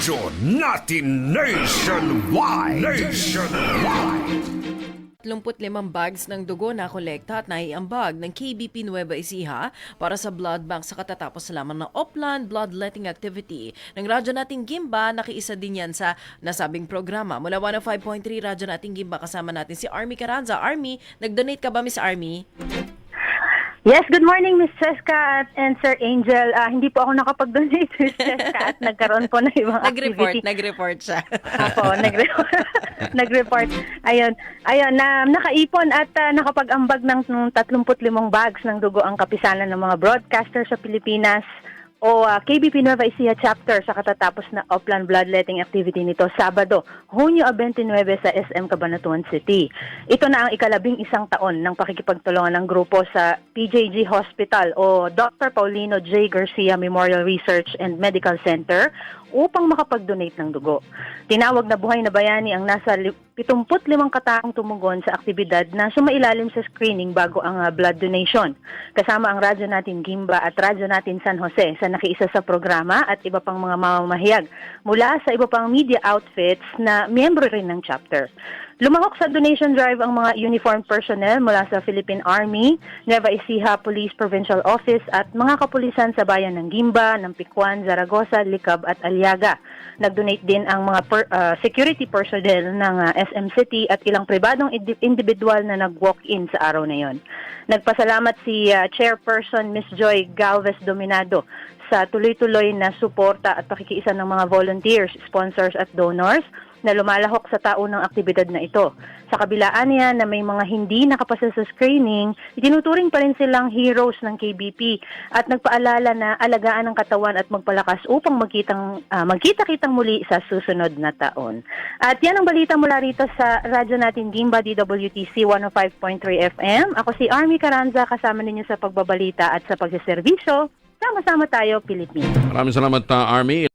Radyo natin nationwide. Nationwide. 35 bags ng dugo na kolekta at naiambag ng KBP Nueva Ecija para sa blood bank sa katatapos lamang ng Oplan Bloodletting Activity. Ng radyo nating Gimba, nakiisa din yan sa nasabing programa. Mula 105.3 radyo nating Gimba, kasama natin si Army Caranza. Army, nag-donate ka ba Miss Army? Yes, good morning Miss Cheska and Sir Angel. Ah, hindi po ako nakapag-donate Miss Cheska at nagkaroon po ng ibang Nag-report, activity. nag-report siya. Ako, nag-report. nag-report. Ayun, ayun, na nakaipon at ah, nakapag-ambag ng ng 35 bags ng dugo ang kapisanan ng mga broadcaster sa Pilipinas o ah, KBP Nueva Ecija chapter sa katatapos na Oplan Bloodletting activity nito Sabado, Hunyo 29 sa SM Cabanatuan City. Ito na ang ikalabing isang taon ng pakikipagtulungan ng grupo sa PJG Hospital o Dr. Paulino J. Garcia Memorial Research and Medical Center upang makapag-donate ng dugo. Tinawag na buhay na bayani ang nasa li- 75 kataong tumugon sa aktibidad na sumailalim sa screening bago ang ah, blood donation. Kasama ang radyo natin Gimba at radyo natin San Jose sa nakiisa sa programa at iba pang mga mamamahayag mula sa iba pang media outfits na miyembro rin ng chapter. Lumahok sa donation drive ang mga uniformed personnel mula sa Philippine Army, Nueva Ecija Police Provincial Office at mga kapulisan sa bayan ng Gimba, ng Pikwan, Zaragoza, Likab at Aliaga. Nag-donate din ang mga per- ah, security personnel ng ah, SM City at ilang pribadong indi- individual na nag-walk-in sa araw na yon. Nagpasalamat si ah, Chairperson Miss Joy Galvez Dominado sa tuloy-tuloy na suporta at pakikiisa ng mga volunteers, sponsors at donors na lumalahok sa taunang aktibidad na ito. Sa kabilaan niya na may mga hindi nakapasa sa screening, itinuturing pa rin silang heroes ng KBP at nagpaalala na alagaan ang katawan at magpalakas upang magkitang, ah, magkita-kitang muli sa susunod na taon. At yan ang balita mula rito sa radyo natin Gimba DWTC 105.3 FM. Ako si Army Caranza kasama ninyo sa pagbabalita at sa pagsiservisyo. Sama-sama tayo, Pilipinas. Maraming salamat, uh, Army.